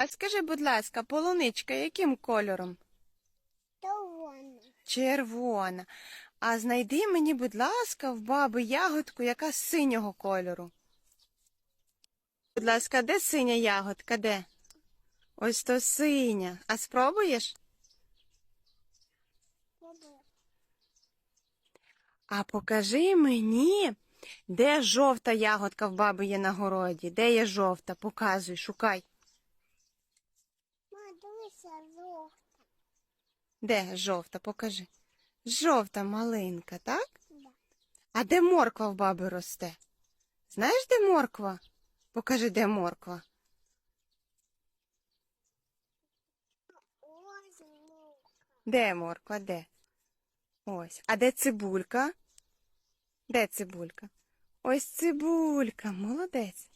А скажи, будь ласка, полуничка яким кольором? Червона. Червона. А знайди мені, будь ласка, в баби ягодку, яка синього кольору. Будь ласка, де синя ягодка? Де? Ось то синя. А спробуєш? А покажи мені, де жовта ягодка в баби є на городі. Де є жовта? Показуй, шукай. Дивися, жовта. Де жовта? Покажи. Жовта малинка, так? Да. А де морква в баби росте? Знаєш, де морква? Покажи, де морква. Ось мука. Де морква? Де? Ось. А де цибулька? Де цибулька? Ось цибулька, молодець.